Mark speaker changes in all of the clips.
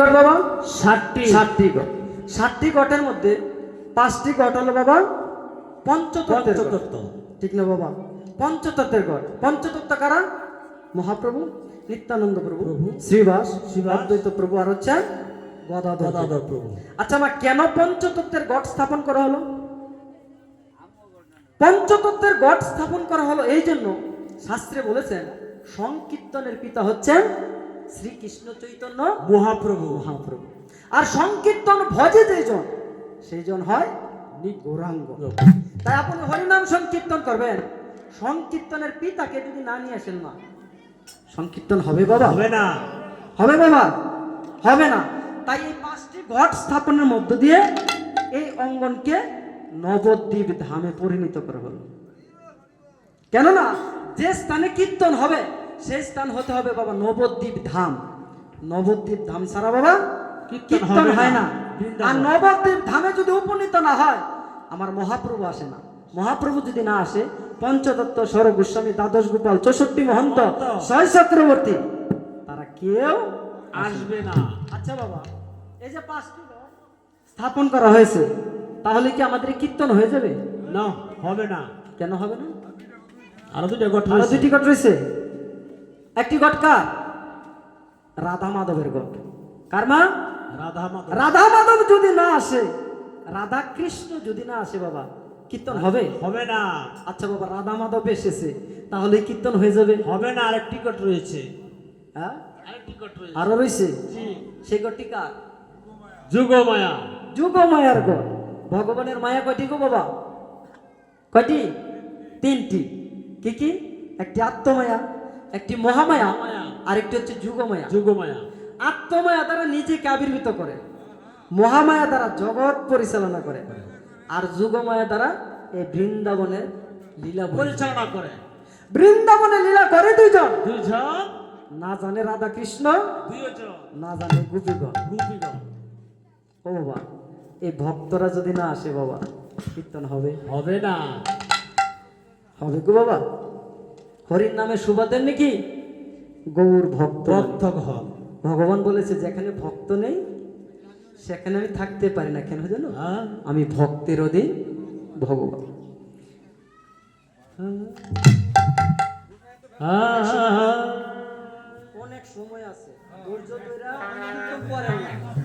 Speaker 1: ঘট বাবা?
Speaker 2: ষাটটি।
Speaker 1: ষাটটি ঘট ষাটটি ঘটের মধ্যে পাঁচটি ঘট হলো বাবা।
Speaker 2: পঞ্চতত্ত্ব।
Speaker 1: ঠিক না বাবা? পঞ্চতত্ত্বের ঘট পঞ্চতত্ত্ব কারা? মহাপ্রভু নিত্যানন্দ প্রভু শ্রীবাস
Speaker 2: শ্রীবাস,
Speaker 1: অদ্বৈত প্রভু আর হচ্ছে গদাধর প্রভু।
Speaker 2: গদাধর প্রভু।
Speaker 1: আচ্ছা মা কেন পঞ্চতত্ত্বের গট স্থাপন করা হলো? পঞ্চতত্ত্বের গট স্থাপন করা হলো এই জন্য শাস্ত্রে বলেছেন সংকীর্তনের পিতা হচ্ছেন শ্রীকৃষ্ণ চৈতন্য
Speaker 2: মহাপ্রভু
Speaker 1: মহাপ্রভু। আর সংকীর্তন ভজে যেজন সেই জন হয় গৌরাঙ্গ তাই আপনি হরিনাম সংকীর্তন করবেন। সংকীর্তনের পিতাকে যদি না নিয়ে আসেন মা সংকীর্তন হবে বাবা?
Speaker 2: হবে না।
Speaker 1: হবে বাবা হবে না। তাই এই পাঁচটি ঘট স্থাপনের মধ্য দিয়ে এই অঙ্গনকে নবদ্বীপ ধামে পরিণত করা হলো। কেননা যে স্থানে কীর্তন হবে সেই স্থান হতে হবে বাবা নবদ্বীপ ধাম। নবদ্বীপ ধাম ছাড়া বাবা
Speaker 2: কীর্তন
Speaker 1: হয়
Speaker 2: না।
Speaker 1: আর নবদ্বীপ ধামে যদি উপনীত না হয় আমার মহাপ্রভু আসে না। মহাপ্রভু যদি না আসে পঞ্চদত্ত সর গোস্বামী দ্বাদশ গোপাল চৌষট্টি মহন্ত
Speaker 2: মহন্ত।
Speaker 1: ছয় চক্রবর্তী তারা কেউ
Speaker 2: আসবে না।
Speaker 1: আচ্ছা বাবা এই যে পাঁচটি স্থাপন করা হয়েছে তাহলে কি আমাদের কীর্তন হয়ে যাবে?
Speaker 2: না হবে না।
Speaker 1: কেন হবে না?
Speaker 2: আরও দুটো ঘট আরও
Speaker 1: দুটি ঘট রয়েছে? একটি ঘট কার? রাধা মাধবের ঘট। কার মা?
Speaker 2: রাধা মাধব।
Speaker 1: রাধা মাধব যদি না আসে রাধা কৃষ্ণ যদি না আসে বাবা কীর্তন হবে?
Speaker 2: হবে না।
Speaker 1: আচ্ছা বাবা রাধা মাধব এসেছে তাহলে কীর্তন হয়ে যাবে?
Speaker 2: হবে না আরেকটি ঘট রয়েছে।
Speaker 1: হ্যাঁ?
Speaker 2: আরেকটি রয়েছে।
Speaker 1: আরও রয়েছে?
Speaker 2: জি।
Speaker 1: সেই ঘটটি কার?
Speaker 2: যুগমায়া।
Speaker 1: যুগ মায়ার গড় ভগবানের মায়া কয়টি গো বাবা? কয়টি? তিনটি। কি কি? একটি আত্মমায়া। একটি মহামায়া। আরেকটি হচ্ছে যুগমায়া।
Speaker 2: যুগমায়া।
Speaker 1: আত্মমায়া দ্বারা নিজেকে আবির্ভূত করে মহামায়া দ্বারা জগৎ পরিচালনা করে আর যুগমায়া দ্বারা এই বৃন্দাবনের লীলা।
Speaker 2: পরিচালনা করে।
Speaker 1: বৃন্দাবনে লীলা করে দুইজন।
Speaker 2: দুইজন?
Speaker 1: না জানে রাধা কৃষ্ণ
Speaker 2: দুইজন।
Speaker 1: না জানে গোপীগণ।
Speaker 2: গোপীগণ।
Speaker 1: ও বাবা এই ভক্তরা যদি না আসে বাবা কীর্তন হবে?
Speaker 2: হবে না।
Speaker 1: হবে গো বাবা। হরির নামে সুবাদের নাকি? গৌর ভক্ত
Speaker 2: ভক্ত
Speaker 1: ভগবান বলেছে যেখানে ভক্ত নেই সেখানে আমি থাকতে পারি না। কেন জানো? আমি ভক্তের অধীন ভগবান। অনেক সময় আছে। ধৈর্য কীর্তন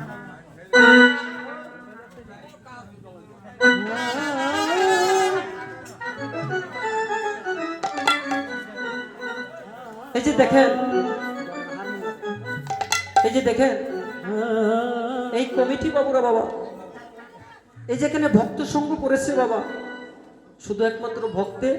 Speaker 1: এই যে দেখেন। এই যে দেখেন। এই কমিটি বাবুরা বাবা। এই যেখানে ভক্ত সঙ্গ করেছে বাবা। শুধু একমাত্র ভক্তের।